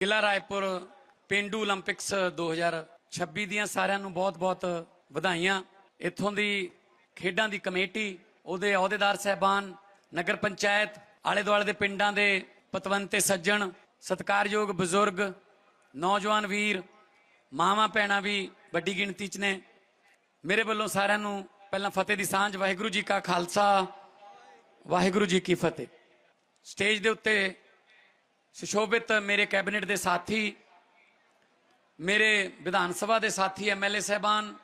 ਜ਼ਿਲ੍ਹਾ ਰਾਏਪੁਰ ਪਿੰਡੂ 올림픽ਸ 2026 ਦੀਆਂ ਸਾਰਿਆਂ ਨੂੰ ਬਹੁਤ-ਬਹੁਤ ਵਧਾਈਆਂ। ਇੱਥੋਂ ਦੀ ਖੇਡਾਂ ਦੀ ਕਮੇਟੀ, ਉਹਦੇ ਅਹੁਦੇਦਾਰ ਸਹਿਬਾਨ, ਨਗਰ ਪੰਚਾਇਤ, ਆਲੇ ਦੁਆਲੇ ਦੇ ਪਿੰਡਾਂ ਦੇ ਪਤਵੰਤੇ ਸੱਜਣ, ਸਤਕਾਰਯੋਗ ਬਜ਼ੁਰਗ, ਨੌਜਵਾਨ ਵੀਰ, ਮਾਵਾਂ ਪੈਣਾ ਵੀ ਵੱਡੀ ਗਿਣਤੀ 'ਚ ਨੇ। ਮੇਰੇ ਵੱਲੋਂ ਸਾਰਿਆਂ ਨੂੰ ਪਹਿਲਾਂ ਫਤਿਹ ਦੀ ਸਾਂਝ, ਵਾਹਿਗੁਰੂ ਜੀ ਕਾ ਖਾਲਸਾ, ਵਾਹਿਗੁਰੂ ਜੀ ਕੀ ਫਤਿਹ। ਸਟੇਜ ਦੇ ਉੱਤੇ ਸੁਸ਼ੋਭਿਤ ਮੇਰੇ ਕੈਬਨਿਟ ਦੇ ਸਾਥੀ, ਮੇਰੇ ਵਿਧਾਨ ਸਭਾ ਦੇ ਸਾਥੀ ਐਮਐਲਏ ਸਹਿਬਾਨ,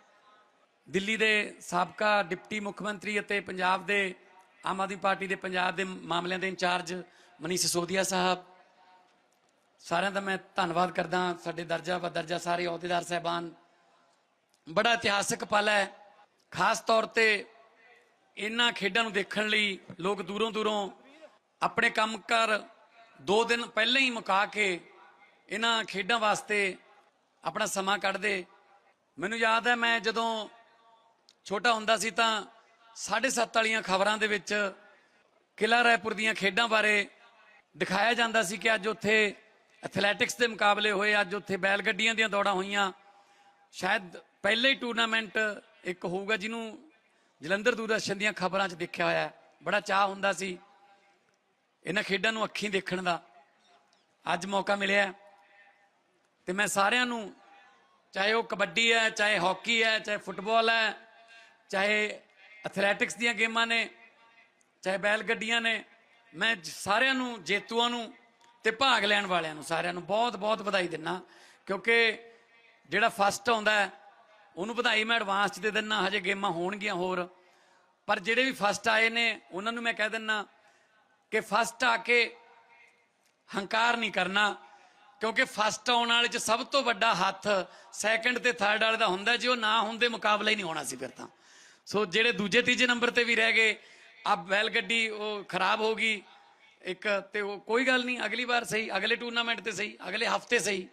ਦਿੱਲੀ ਦੇ ਸਾਬਕਾ ਡਿਪਟੀ ਮੁੱਖ ਮੰਤਰੀ ਅਤੇ ਪੰਜਾਬ ਦੇ ਆਮ ਆਦਮੀ ਪਾਰਟੀ ਦੇ ਪੰਜਾਬ ਦੇ ਮਾਮਲਿਆਂ ਦੇ ਇੰਚਾਰਜ ਮਨੀਸ਼ ਸਿਸੋਦੀਆ ਸਾਹਿਬ। ਸਾਰਿਆਂ ਦਾ ਮੈਂ ਧੰਨਵਾਦ ਕਰਦਾ ਸਾਡੇ ਦਰਜਾ ਬਦਰਜਾ ਸਾਰੇ ਅਹੁਦੇਦਾਰ ਸਹਿਬਾਨ। ਬੜਾ ਇਤਿਹਾਸਕ ਪਲ ਹੈ। ਖਾਸ ਤੌਰ ਤੇ ਇਹਨਾਂ ਖੇਡਾਂ ਨੂੰ ਦੇਖਣ ਲਈ ਲੋਕ ਦੂਰੋਂ ਦੂਰੋਂ ਆਪਣੇ ਕੰਮ ਕਰ ਦੋ ਦਿਨ ਪਹਿਲਾਂ ਹੀ ਮੁਕਾ ਕੇ ਇਹਨਾਂ ਖੇਡਾਂ ਵਾਸਤੇ ਆਪਣਾ ਸਮਾਂ ਕੱਢਦੇ। ਮੈਨੂੰ ਯਾਦ ਹੈ, ਮੈਂ ਜਦੋਂ ਛੋਟਾ ਹੁੰਦਾ ਸੀ ਤਾਂ 7:30 ਵਾਲੀਆਂ ਖਬਰਾਂ ਦੇ ਵਿੱਚ ਕਿਲਾ ਰਾਏਪੁਰ ਦੀਆਂ ਖੇਡਾਂ ਬਾਰੇ ਦਿਖਾਇਆ ਜਾਂਦਾ ਸੀ ਕਿ ਅੱਜ ਉੱਥੇ ਐਥਲੈਟਿਕਸ ਦੇ ਮੁਕਾਬਲੇ ਹੋਏ, ਅੱਜ ਉੱਥੇ ਬੈਲ ਗੱਡੀਆਂ ਦੀਆਂ ਦੌੜਾਂ ਹੋਈਆਂ। ਸ਼ਾਇਦ ਪਹਿਲਾ ਹੀ ਟੂਰਨਾਮੈਂਟ ਇੱਕ ਹੋਊਗਾ, ਜਿਹਨੂੰ ਜਲੰਧਰ ਦੂਰਦਰਸ਼ਨ ਦੀਆਂ ਖਬਰਾਂ 'ਚ ਦੇਖਿਆ ਹੋਇਆ ਬੜਾ ਚਾਹ ਹੁੰਦਾ ਸੀ। ਇਹਨਾਂ ਖੇਡਾਂ ਨੂੰ ਅੱਖੀਂ ਦੇਖਣ ਦਾ ਅੱਜ ਮੌਕਾ ਮਿਲਿਆ ਹੈ। ਤੇ ਮੈਂ ਸਾਰਿਆਂ ਨੂੰ, ਚਾਹੇ ਉਹ ਕਬੱਡੀ ਹੈ, ਚਾਹੇ ਹਾਕੀ ਹੈ, ਚਾਹੇ ਫੁੱਟਬਾਲ ਹੈ, ਚਾਹੇ ਐਥਲੈਟਿਕਸ ਦੀਆਂ ਗੇਮਾਂ ਨੇ, ਚਾਹੇ ਬੈਲ ਗੱਡੀਆਂ ਨੇ, ਮੈਂ ਸਾਰਿਆਂ ਨੂੰ, ਜੇਤੂਆਂ ਨੂੰ ਤੇ ਭਾਗ ਲੈਣ ਵਾਲਿਆਂ ਨੂੰ ਸਾਰਿਆਂ ਨੂੰ ਬਹੁਤ ਬਹੁਤ ਵਧਾਈ ਦਿੰਨਾ, ਕਿਉਂਕਿ ਜਿਹੜਾ ਫਸਟ ਆਉਂਦਾ ਉਹਨੂੰ ਵਧਾਈ ਮੈਂ ਐਡਵਾਂਸ ਚ ਦੇ ਦਿੰਨਾ, ਹਜੇ ਗੇਮਾਂ ਹੋਣਗੀਆਂ ਹੋਰ, ਪਰ ਜਿਹੜੇ ਵੀ ਫਸਟ ਆਏ ਨੇ, ਉਹਨਾਂ ਨੂੰ ਮੈਂ ਕਹਿ ਦਿੰਨਾ ਕਿ ਫਸਟ ਆ ਕੇ ਹੰਕਾਰ ਨਹੀਂ ਕਰਨਾ, ਕਿਉਂਕਿ ਫਸਟ ਆਉਣ ਵਾਲੇ ਚ ਸਭ ਤੋਂ ਵੱਡਾ ਹੱਥ ਸੈਕੰਡ ਤੇ ਥਰਡ ਵਾਲੇ ਦਾ ਹੁੰਦਾ, ਜੇ ਉਹ ਨਾ ਹੁੰਦੇ ਮੁਕਾਬਲਾ ਹੀ ਨਹੀਂ ਹੋਣਾ ਸੀ ਫਿਰ ਤਾਂ। ਸੋ ਜਿਹੜੇ ਦੂਜੇ ਤੀਜੇ ਨੰਬਰ ਤੇ ਵੀ ਰਹਿ ਗਏ ਆ ਬੈਲ ਗੱਡੀ ਉਹ ਖਰਾਬ ਹੋ ਗਈ, ਇੱਕ ਤੇ ਉਹ ਕੋਈ ਗੱਲ ਨਹੀਂ, ਅਗਲੀ ਵਾਰ ਸਹੀ, ਅਗਲੇ ਟੂਰਨਾਮੈਂਟ ਤੇ ਸਹੀ, ਅਗਲੇ ਹਫ਼ਤੇ ਸਹੀ।